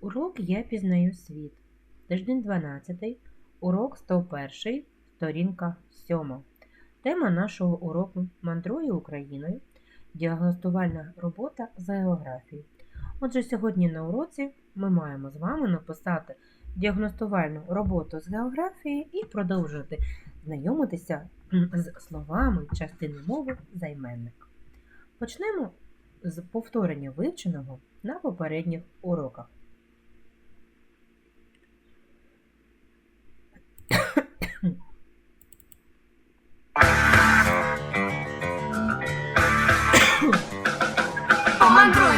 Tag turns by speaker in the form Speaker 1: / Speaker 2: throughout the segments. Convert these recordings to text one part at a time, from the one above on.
Speaker 1: Урок Я пізнаю світ. Тиждень 12, урок 101, сторінка 7. Тема нашого уроку Мандрую Україною. Діагностувальна робота з географії. Отже, сьогодні на уроці ми маємо з вами написати діагностувальну роботу з географії і продовжувати знайомитися з словами частини мови займенник. Почнемо з повторення вивченого на попередніх уроках.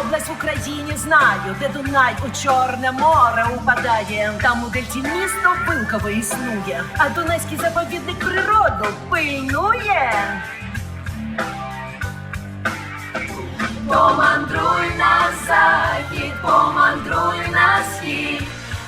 Speaker 2: область в Україні знаю, де Дунай у Чорне море упадає. Там у дельті місто Вилкове існує, а Дунайський заповідник природу пильнує. Помандруй на захід, помандруй на схід,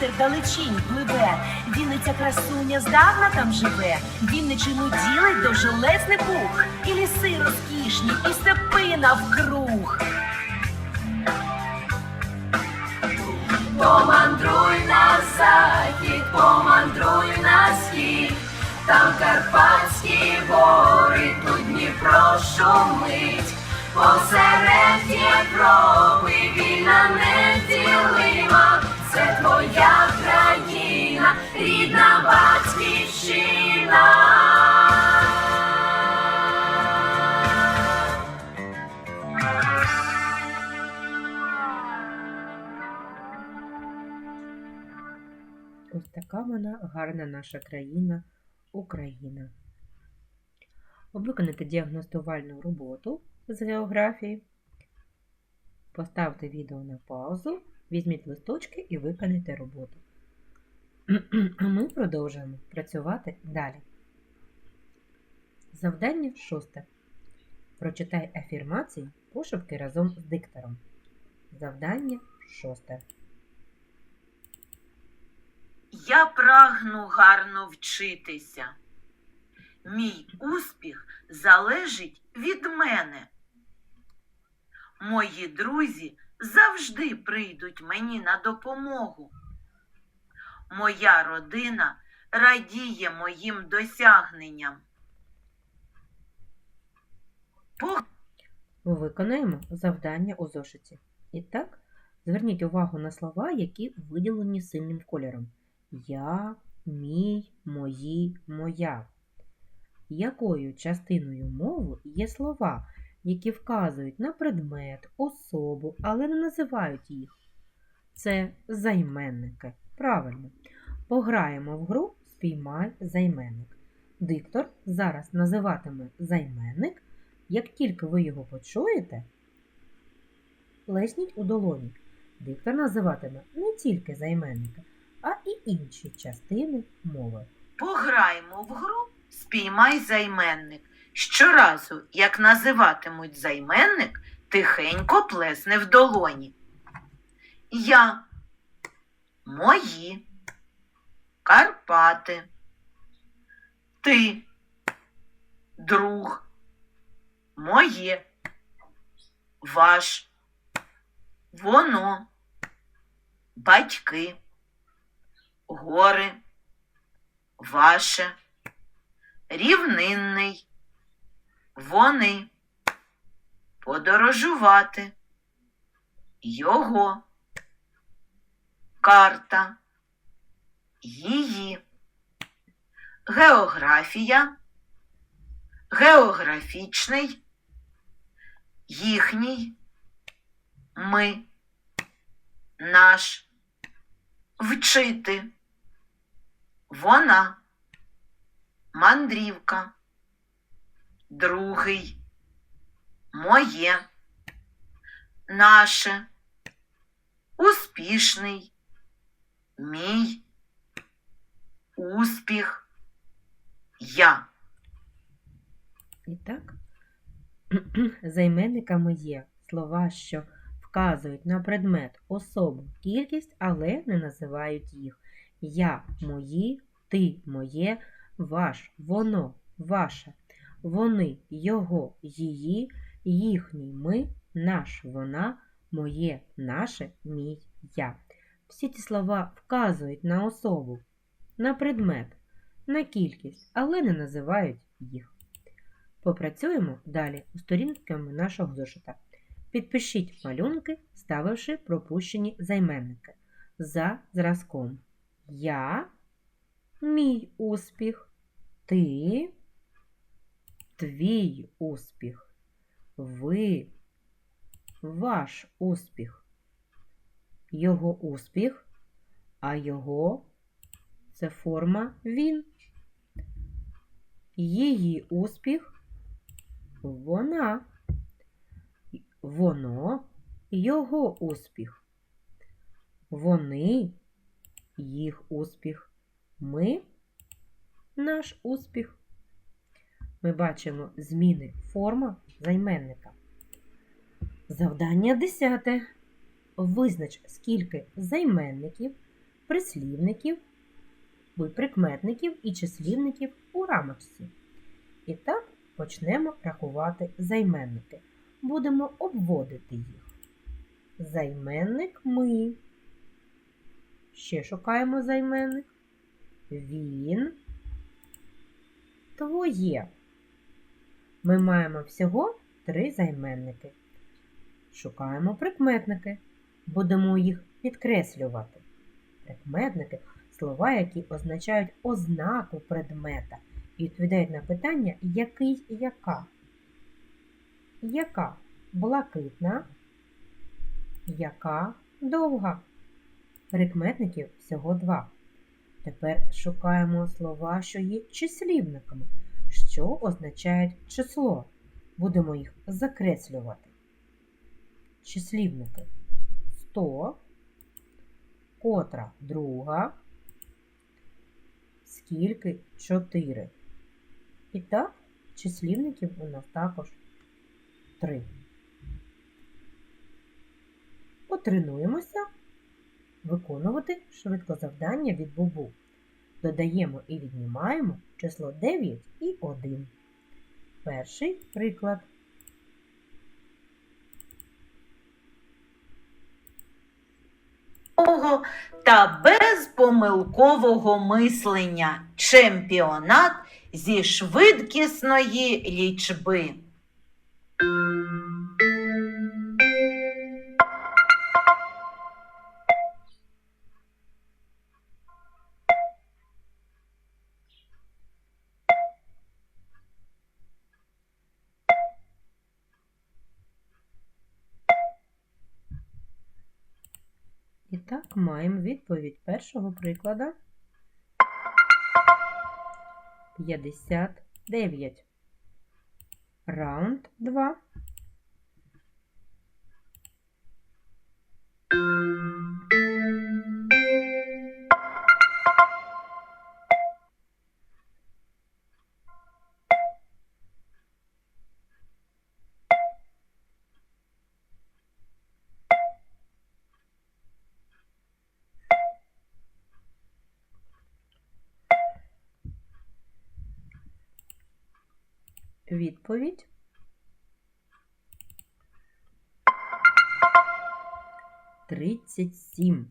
Speaker 2: Дністер далечінь пливе. Вінниця красуня здавна там живе. Вінничину ділить довжелезний пух. І ліси розкішні, і степи навкруг. Помандруй на захід, помандруй на схід, там Карпатські гори, тут Дніпро шумить. Посеред Європи вільна неділима, це твоя країна, рідна батьківщина.
Speaker 1: Ось така вона гарна наша країна Україна. Виконайте діагностувальну роботу з географії. Поставте відео на паузу, візьміть листочки і виконайте роботу. А ми продовжуємо працювати далі. Завдання шосте. Прочитай афірмації пошепки разом з диктором. Завдання шосте.
Speaker 3: Я прагну гарно вчитися. Мій успіх залежить від мене. Мої друзі завжди прийдуть мені на допомогу. Моя родина радіє моїм досягненням.
Speaker 1: Виконаємо завдання у зошиті. І так, зверніть увагу на слова, які виділені синім кольором. Я, мій, мої, моя. Якою частиною мови є слова, які вказують на предмет, особу, але не називають їх? Це займенники. Правильно. Пограємо в гру Спіймай займенник. Диктор зараз називатиме займенник. Як тільки ви його почуєте, лесніть у долоні. Диктор називатиме не тільки займенника, а і інші частини мови.
Speaker 3: Пограємо в гру Спіймай займенник. Щоразу, як називатимуть займенник, тихенько плесне в долоні. Я, мої, Карпати, ти, друг, моє, ваш, воно, батьки, гори, ваше, рівнинний, вони, Подорожувати. Його. Карта. Її. Географія. Географічний. Їхній. Ми. Наш. Вчити. Вона. Мандрівка. Другий. Моє. Наше. Успішний. Мій. Успіх. Я.
Speaker 1: І так, займенниками є слова, що вказують на предмет, особу, кількість, але не називають їх. Я, мої, ти, моє, ваш, воно, ваше, вони, його, її, їхній, ми, наш, вона, моє, наше, мій, я. Всі ці слова вказують на особу, на предмет, на кількість, але не називають їх. Попрацюємо далі у сторінками нашого зошита. Підпишіть малюнки, ставивши пропущені займенники за зразком. Я, мій успіх, ти, твій успіх, ви, ваш успіх, його успіх, а його це форма він. Її успіх вона, воно його успіх. Вони їх успіх. Ми наш успіх. Ми бачимо зміни форма займенника. Завдання десяте. Визнач, скільки займенників, прислівників, прикметників і числівників у рамочці. І так почнемо рахувати займенники. Будемо обводити їх. Займенник ми. Ще шукаємо займенник. Він. Твоє. Ми маємо всього три займенники. Шукаємо прикметники. Будемо їх підкреслювати. Прикметники слова, які означають ознаку предмета і відповідають на питання який і яка. Яка блакитна, яка довга. Прикметників всього два. Тепер шукаємо слова, що є числівниками, що означають число. Будемо їх закреслювати. Числівники 100, котра друга, скільки 4. І так, числівників у нас також 3. Потренуємося виконувати швидко завдання від бубу. Додаємо і віднімаємо число 9 і 1. Перший приклад.
Speaker 3: Та безпомилкового мислення. Чемпіонат зі швидкісної лічби.
Speaker 1: Так, маємо відповідь першого приклада. 59. Раунд 2. Відповідь. Тридцять сім.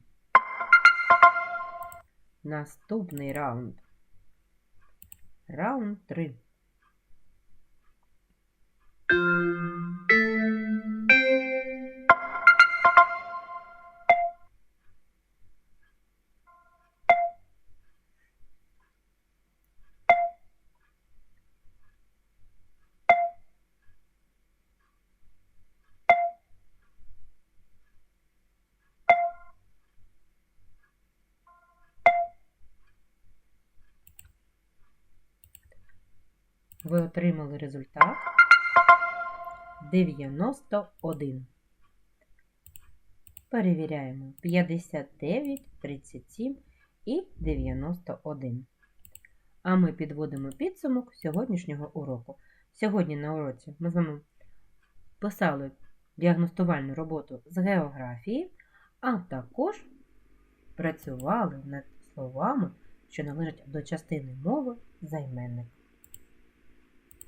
Speaker 1: Наступний раунд. Раунд три. Ви отримали результат 91. Перевіряємо 59, 37 і 91. А ми підводимо підсумок сьогоднішнього уроку. Сьогодні на уроці ми з вами писали діагностувальну роботу з географії, а також працювали над словами, що належать до частини мови займенник.